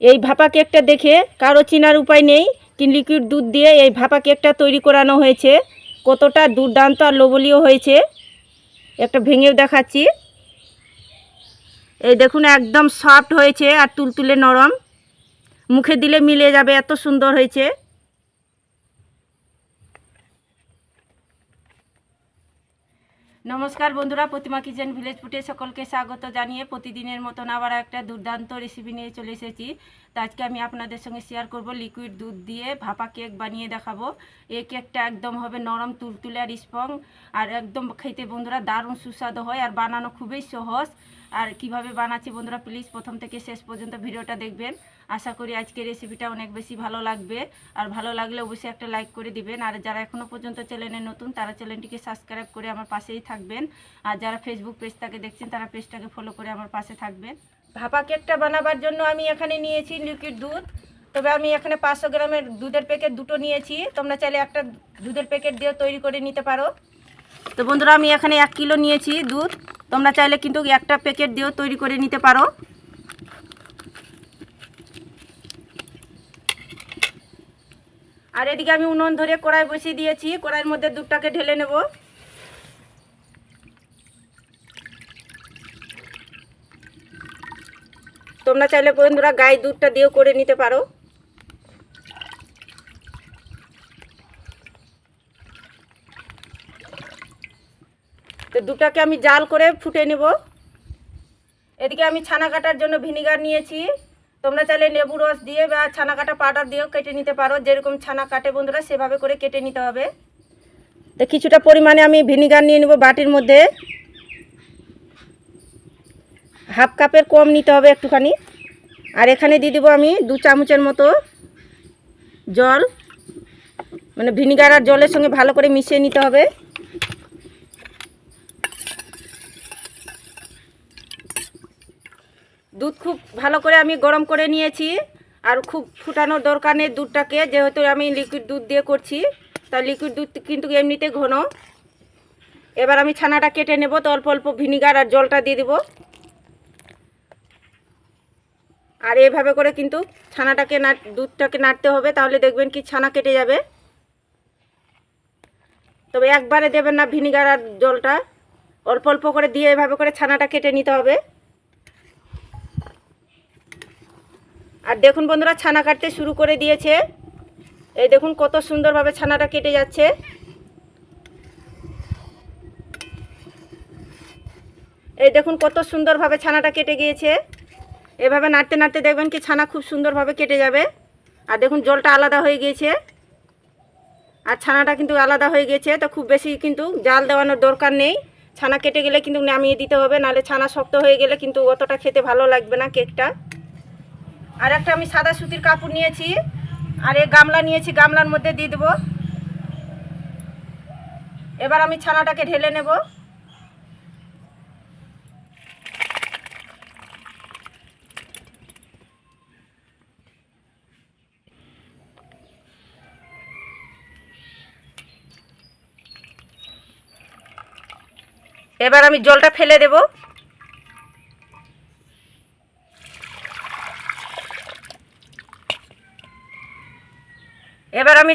এই ভাপা কেকটা দেখে কারও চিনার উপায় নেই। তিন লিকুইড দুধ দিয়ে এই ভাপা কেকটা তৈরি করানো হয়েছে। কতটা দুর্দান্ত আর লোবলীয় হয়েছে। একটা ভেঙেও দেখাচ্ছি। এই দেখুন, একদম সফট হয়েছে আর তুলতুলে নরম। মুখে দিলে মিলে যাবে, এত সুন্দর হয়েছে। নমস্কার বন্ধুরা, প্রতিমা কিচেন ভিলেজ ফুটে সকলকে স্বাগত জানিয়ে প্রতিদিনের মতন আবার একটা দুর্দান্ত রেসিপি নিয়ে চলে এসেছি। তো আজকে আমি আপনাদের সঙ্গে শেয়ার করব লিকুইড দুধ দিয়ে ভাপা কেক বানিয়ে দেখাবো। এই কেকটা একদম হবে নরম, তুলতুলে আর স্পং আর একদম খেতে বন্ধুরা দারুণ সুস্বাদু হয় আর বানানো খুবই সহজ। আর কীভাবে বানাচ্ছি বন্ধুরা প্লিজ প্রথম থেকে শেষ পর্যন্ত ভিডিওটা দেখবেন। আশা করি আজকে রেসিপিটা অনেক বেশি ভালো লাগবে। আর ভালো লাগলে অবশ্যই একটা লাইক করে দিবেন। আর যারা এখনও পর্যন্ত চ্যানেলে নতুন, তারা চ্যানেলটিকে সাবস্ক্রাইব করে আমার পাশেই থাকবেন। আর যারা ফেসবুক পেজটাকে দেখছেন, তারা পেজটাকে ফলো করে আমার পাশে থাকবেন। ভাপা কেকটা বানাবার জন্য আমি এখানে নিয়েছি লিকুইড দুধ। তবে আমি এখানে পাঁচশো গ্রামের দুধের প্যাকেট দুটো নিয়েছি। তোমরা চাইলে একটা দুধের প্যাকেট দিয়ে তৈরি করে নিতে পারো। তো বন্ধুরা, আমি এখানে এক কিলো নিয়েছি দুধ। তোমরা চাইলে কিন্তু একটা প্যাকেট দিয়েও তৈরি করে নিতে পারো। আর এদিকে আমি উনুন ধরে কড়াই বসিয়ে দিয়েছি, কড়াইয়ের মধ্যে দুধটাকে ঢেলে নেব। তোমরা চাইলে বন্ধুরা গায়ে দুধটা দিয়েও করে নিতে পারো। তো দুটাকে আমি জাল করে ফুটে নেব। এদিকে আমি ছানা কাটার জন্য ভিনিগার নিয়েছি। তোমরা চাইলে লেবু রস দিয়ে বা ছানা কাটা পাউডার দিয়েও কেটে নিতে পারো। যেরকম ছানা কাটে বন্ধুরা, সেভাবে করে কেটে নিতে হবে। তো কিছুটা পরিমাণে আমি ভিনিগার নিয়ে নেব বাটির মধ্যে। হাফ কাপের কম নিতে হবে একটুখানি। আর এখানে দিয়ে দেবো আমি দু চামচের মতো জল। মানে ভিনিগার আর জলের সঙ্গে ভালো করে মিশিয়ে নিতে হবে। দুধ খুব ভালো করে আমি গরম করে নিয়েছি। আর খুব ফুটানোর দরকার নেই দুধটাকে, যেহেতু আমি লিকুইড দুধ দিয়ে করছি। তা লিকুইড দুধ কিন্তু এমনিতে ঘন। এবার আমি ছানাটা কেটে নেব, তো অল্প অল্প ভিনিগার আর জলটা দিয়ে দেবো। আর এভাবে করে কিন্তু ছানাটাকে নাট দুধটাকে নাড়তে হবে, তাহলে দেখবেন কি ছানা কেটে যাবে। তবে একবারে দেবেন না ভিনিগার আর জলটা। অল্প অল্প করে দিয়ে এভাবে করে ছানাটা কেটে নিতে হবে। আর দেখুন বন্ধুরা, ছানা কাটতে শুরু করে দিয়েছে। এই দেখুন কত সুন্দরভাবে ছানাটা কেটে যাচ্ছে। এই দেখুন কত সুন্দরভাবে ছানাটা কেটে গিয়েছে। এভাবে নাড়তে নাড়তে দেখবেন কি ছানা খুব সুন্দরভাবে কেটে যাবে। আর দেখুন জলটা আলাদা হয়ে গিয়েছে। আর ছানাটা কিন্তু আলাদা হয়ে গেছে তো খুব বেশি কিন্তু জাল দেওয়ানোর দরকার নেই। ছানা কেটে গেলে কিন্তু নামিয়ে দিতে হবে, নাহলে ছানা শক্ত হয়ে গেলে কিন্তু অতটা খেতে ভালো লাগবে না কেকটা। আর একটা আমি সাদা সুতির কাপড় নিয়েছি, আর এই গামলা নিয়েছি, গামলার মধ্যে দিয়ে দেবো। এবার আমি ছানাটাকে ঢেলে নেব। এবার আমি জলটা ফেলে দেবো এবার আমি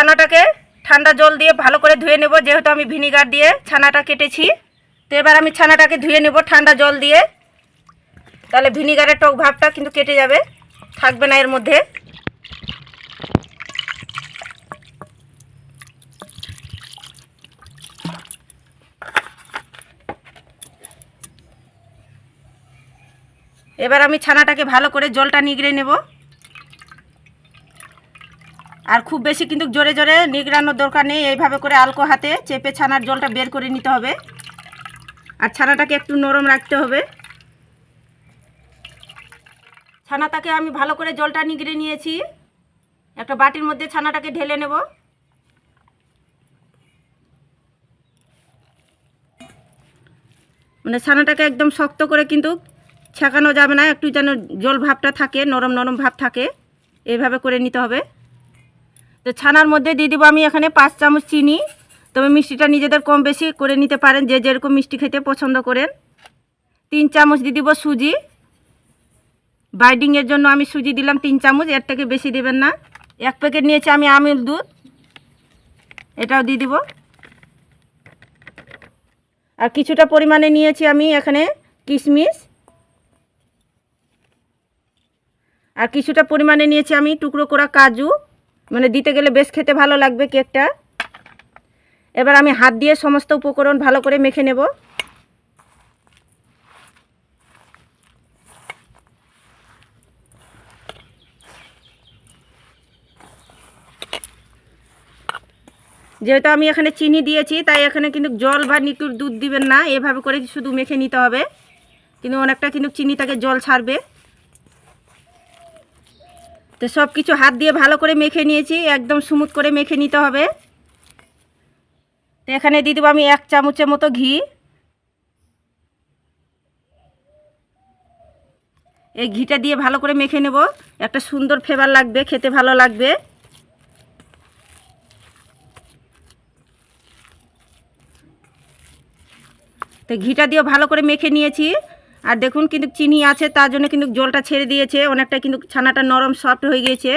ছানাটাকে ঠান্ডা জল দিয়ে ভালো করে ধুয়ে নেব, যেহেতু আমি ভিনিগার দিয়ে ছানাটা কেটেছি। তো এবার আমি ছানাটাকে ধুয়ে নেব ঠান্ডা জল দিয়ে। তাহলে ভিনিগারের টক ভাবটা কিন্তু কেটে যাবে, থাকবে না এর মধ্যে। এবার আমি ছানাটাকে ভালো করে জলটা নিগড়ে নেব। আর খুব বেশি কিন্তু জোরে জোরে নিগড়ানোর দরকার নেই। এইভাবে করে আলকো হাতে চেপে ছানার জলটা বের করে নিতে হবে। আর ছানাটাকে একটু নরম রাখতে হবে। ছানাটাকে আমি ভালো করে জলটা নিগড়ে নিয়েছি। একটা বাটির মধ্যে ছানাটাকে ঢেলে নেব। মানে ছানাটাকে একদম শক্ত করে কিন্তু ছেঁকানো যাবে না, একটু যেন জল ভাবটা থাকে, নরম নরম ভাব থাকে। এইভাবে করে নিতে হবে। তো ছানার মধ্যে দিয়ে দেবো আমি এখানে পাঁচ চামচ চিনি। তবে মিষ্টিটা নিজেদের কম বেশি করে নিতে পারেন, যে যেরকম মিষ্টি খেতে পছন্দ করেন। তিন চামচ দিয়ে দিব সুজি। বাইডিংয়ের জন্য আমি সুজি দিলাম তিন চামচ, এর থেকে বেশি দেবেন না। এক প্যাকেট নিয়েছি আমি আমুল দুধ। এটাও দিয়ে দিব। আর কিছুটা পরিমাণে নিয়েছি আমি এখানে কিশমিশ। আর কিছুটা পরিমাণে নিয়েছি আমি টুকরো করা কাজু। মানে দিতে গেলে বেশ খেতে ভালো লাগবে কেকটা। এবার আমি হাত দিয়ে সমস্ত উপকরণ ভালো করে মেখে নেব। যেহেতু আমি এখানে চিনি দিয়েছি, তাই এখানে কিন্তু জল বা নিকুর দুধ দিবেন না। এভাবে করে শুধু মেখে নিতে হবে। কিন্তু অনেকটা কিন্তু চিনি চিনিটাকে জল ছাড়বে। তো সব কিছু হাত দিয়ে ভালো করে মেখে নিয়েছি, একদম স্মুথ করে মেখে নিতে হবে। তো এখানে দিয়ে দেবো আমি এক চামচের মতো ঘি। এই ঘিটা দিয়ে ভালো করে মেখে নেব। একটা সুন্দর ফ্লেভার লাগবে, খেতে ভালো লাগবে। তো ঘিটা দিয়ে ভালো করে মেখে নিয়েছি। আর দেখুন কিন্তু চিনি আছে, তার জন্য কিন্তু জলটা ছেড়ে দিয়েছে, অনেকটা কিন্তু ছানাটা নরম সফট হয়ে গিয়েছে।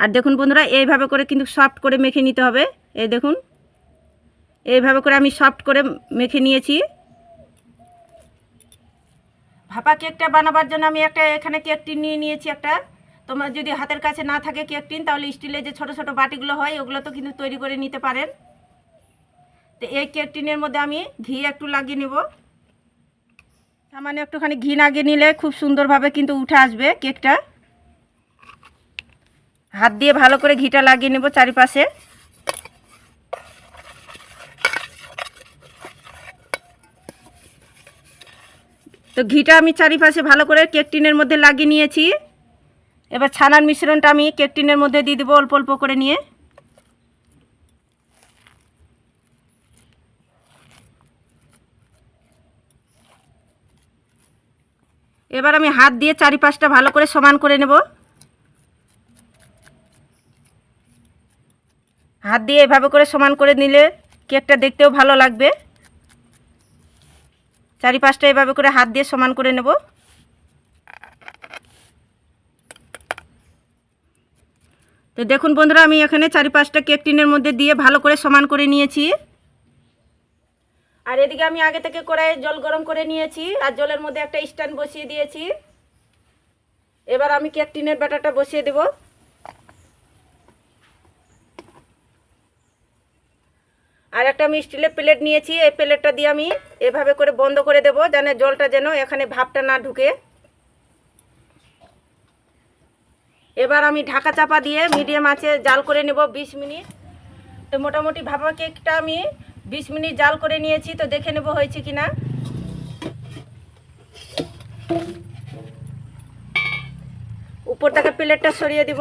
আর দেখুন বন্ধুরা, এইভাবে করে কিন্তু সফট করে মেখে নিতে হবে। এই দেখুন, এইভাবে করে আমি সফট করে মেখে নিয়েছি। ভাপা কেকটা বানাবার জন্য আমি একটা, এখানে কেক টিন নিয়ে নিয়েছি একটা। তোমার যদি হাতের কাছে না থাকে কেক টিন তাহলে স্টিলের যে ছোট ছোট বাটিগুলো হয়, ওগুলো তো কিন্তু তৈরি করে নিতে পারেন। তো এই কেক টিনের মধ্যে আমি ঘি একটু লাগিয়ে নেব। সামান্য একটুখানি ঘি লাগিয়ে নিলে খুব সুন্দরভাবে কিন্তু উঠে আসবে কেকটা। হাত দিয়ে ভালো করে ঘিটা লাগিয়ে নেব চারিপাশে। তো ঘিটা আমি চারিপাশে ভালো করে কেক টিনের মধ্যে লাগিয়ে নিয়েছি। এবার ছানার মিশ্রণটা আমি কেক টিনের মধ্যে দিয়ে দেবো অল্প অল্প করে নিয়ে। এবার আমি হাত দিয়ে চারিপাশটা ভালো করে সমান করে নেব। হাত দিয়ে এভাবে করে সমান করে নিলে কেকটা দেখতেও ভালো লাগবে। চারিপাশটা এভাবে করে হাত দিয়ে সমান করে নেব। তো দেখুন বন্ধুরা, আমি এখানে চারিপাশটা কেক টিনের মধ্যে দিয়ে ভালো করে সমান করে নিয়েছি। আর এদিকে আমি আগে থেকে কড়াইয়ে জল গরম করে নিয়েছি, আর জলের মধ্যে একটা স্ট্যান্ড বসিয়ে দিয়েছি। এবার আমি কেক টিনের ব্যাটারটা বসিয়ে দেব। আর একটা আমি স্টিলের প্লেট নিয়েছি, এই প্লেটটা দিয়ে আমি এভাবে করে বন্ধ করে দেব, যেন জলটা যেন এখানে ভাপটা না ঢুকে। এবার আমি ঢাকা চাপা দিয়ে মিডিয়াম আঁচে জাল করে নেব বিশ মিনিট। তো মোটামুটি ভাপা কেকটা আমি বিশ মিনিট জাল করে নিয়েছি, তো দেখে নেব হয়েছে কিনা। উপর থেকে প্লেটটা সরিয়ে দিব।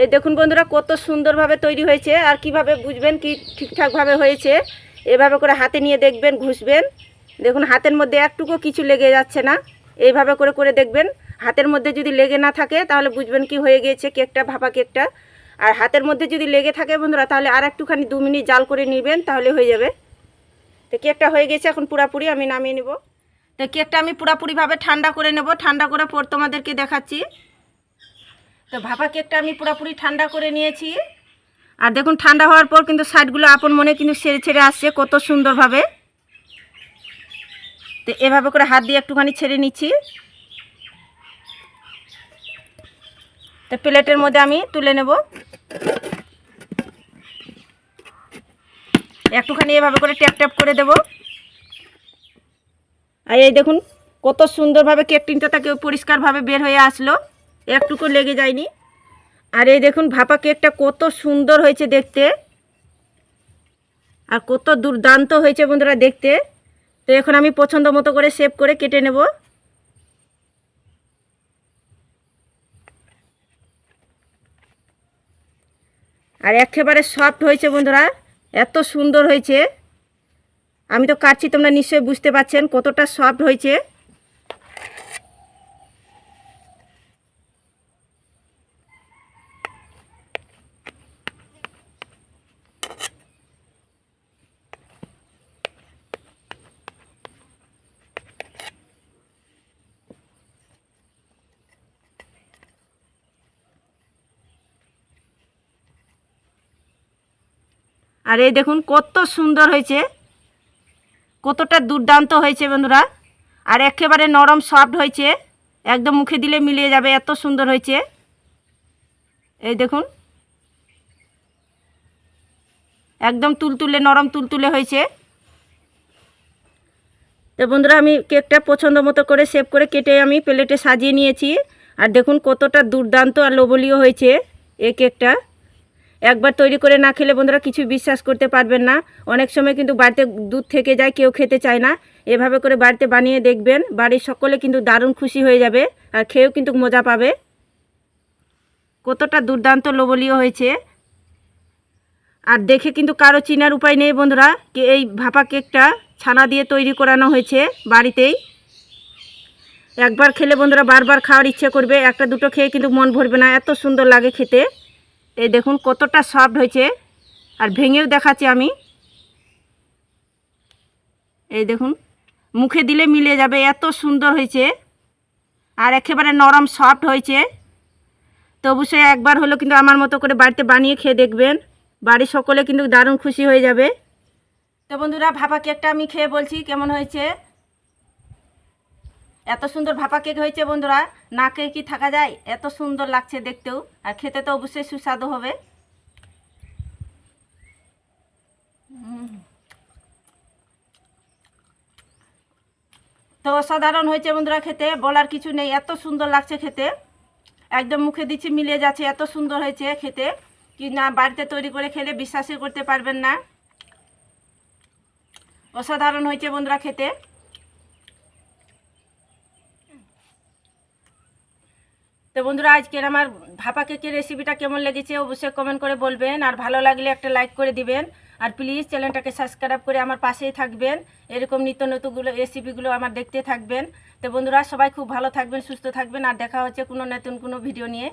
এই দেখুন বন্ধুরা, কত সুন্দরভাবে তৈরি হয়েছে, আর কীভাবে বুঝবেন কি ঠিকঠাকভাবে হয়েছে? এভাবে করে হাতে নিয়ে দেখবেন, ঘুষবেন। দেখুন, হাতের মধ্যে একটুকু কিছু লেগে যাচ্ছে না। এইভাবে করে করে দেখবেন। হাতের মধ্যে যদি লেগে না থাকে, তাহলে বুঝবেন কি হয়ে গিয়েছে, কেকটা, ভাপা কেকটা। আর হাতের মধ্যে যদি লেগে থাকে বন্ধুরা, তাহলে আর একটুখানি দু মিনিট জাল করে নেবেন, তাহলে হয়ে যাবে। তো কেকটা হয়ে গেছে এখন পুরাপুরি, আমি নামিয়ে নেব। তো কেকটা আমি পুরাপুরিভাবে ঠান্ডা করে নেব, ঠান্ডা করে পর তোমাদেরকে দেখাচ্ছি। তো ভাপা কেকটা আমি পুরাপুরি ঠান্ডা করে নিয়েছি। আর দেখুন, ঠান্ডা হওয়ার পর কিন্তু সাইডগুলো আপন মনে কিন্তু ছেড়ে ছেড়ে আসছে, কত সুন্দরভাবে। তো এভাবে করে হাত দিয়ে একটুখানি ছেড়ে নিচ্ছি। তো প্লেটের মধ্যে আমি তুলে নেব। একটুখানি এভাবে করে ট্যাপ ট্যাপ করে দেব। আর এই দেখুন, কত সুন্দরভাবে কেক টিনটা তাকে পরিষ্কারভাবে বের হয়ে আসলো। একটুকু লেগে যায়নি। আর এই দেখুন, ভাপা কেকটা কত সুন্দর হয়েছে দেখতে। আর কত দুর্দান্ত হয়েছে বন্ধুরা দেখতে। তো এখন আমি পছন্দ মতো করে সেভ করে কেটে নেব। আর একেবারে সফট হয়েছে বন্ধুরা, এত সুন্দর হয়েছে। আমি তো কাটছি, তোমরা নিশ্চয়ই বুঝতে পারছেন কতটা সফট হয়েছে। আর এই দেখুন কত সুন্দর হয়েছে। কতটা দুর্দান্ত হয়েছে বন্ধুরা। আর একেবারে নরম সফট হয়েছে। একদম মুখে দিলে মিলিয়ে যাবে, এত সুন্দর হয়েছে। এই দেখুন। একদম তুলতুলে, নরম তুলতুলে হয়েছে। তো বন্ধুরা, আমি কেকটা পছন্দ মতো করে সেভ করে কেটে আমি প্লেটে সাজিয়ে নিয়েছি। আর দেখুন কতটা দুর্দান্ত আর লোভনীয় হয়েছে এই কেকটা। একবার তৈরি করে না খেলে বন্ধুরা কিছু বিশ্বাস করতে পারবেন না। অনেক সময় কিন্তু বাড়িতে দুধ থেকে যায়, কেউ খেতে চায় না। এভাবে করে বাড়িতে বানিয়ে দেখবেন, বাড়ির সকলে কিন্তু দারুণ খুশি হয়ে যাবে আর খেয়েও কিন্তু মজা পাবে। কতটা দুর্দান্ত লোভনীয় হয়েছে। আর দেখে কিন্তু কারও চিনার উপায় নেই বন্ধুরা, কে এই ভাপা কেকটা ছানা দিয়ে তৈরি করানো হয়েছে বাড়িতেই। একবার খেলে বন্ধুরা বারবার খাওয়ার ইচ্ছে করবে, একটা দুটো খেয়ে কিন্তু মন ভরবে না, এত সুন্দর লাগে খেতে। এই দেখুন কতটা সফট হয়েছে। আর ভেঙেও দেখাচ্ছি আমি। এই দেখুন, মুখে দিলে মিলে যাবে, এত সুন্দর হয়েছে। আর একেবারে নরম সফট হয়েছে। তো অবশ্যই একবার হলো কিন্তু আমার মতো করে বাড়িতে বানিয়ে খেয়ে দেখবেন। বাড়ির সকলে কিন্তু দারুণ খুশি হয়ে যাবে। তো বন্ধুরা, ভাপা কেকটা আমি খেয়ে বলছি, কেমন হয়েছে? এত সুন্দর ভাপা কেক হয়েছে বন্ধুরা। না কে কি থাকা যায়? এত সুন্দর লাগছে দেখতেও। আর খেতে তো অবশ্যই সুস্বাদু হবে। তো অসাধারণ হয়েছে বন্ধুরা খেতে। বলার কিছু নেই, এত সুন্দর লাগছে খেতে। একদম মুখে দিচ্ছি, মিলিয়ে যাচ্ছে, এত সুন্দর হয়েছে খেতে। কি না, বাড়িতে তৈরি করে খেলে বিশ্বাসই করতে পারবেন না। অসাধারণ হয়েছে বন্ধুরা খেতে। বন্ধুরা, আজকের আমার ভাপা কেকের রেসিপিটা কেমন লেগেছে অবশ্যই কমেন্ট করে বলবেন। আর ভালো লাগলে একটা লাইক করে দিবেন। আর প্লিজ চ্যানেলটাকে সাবস্ক্রাইব করে আমার পাশেই থাকবেন। এরকম নিত্য নতুনগুলো রেসিপিগুলো আমার দেখতে থাকবেন। তো বন্ধুরা, সবাই খুব ভালো থাকবেন, সুস্থ থাকবেন। আর দেখা হচ্ছে কোনো নতুন কোনো ভিডিও নিয়ে।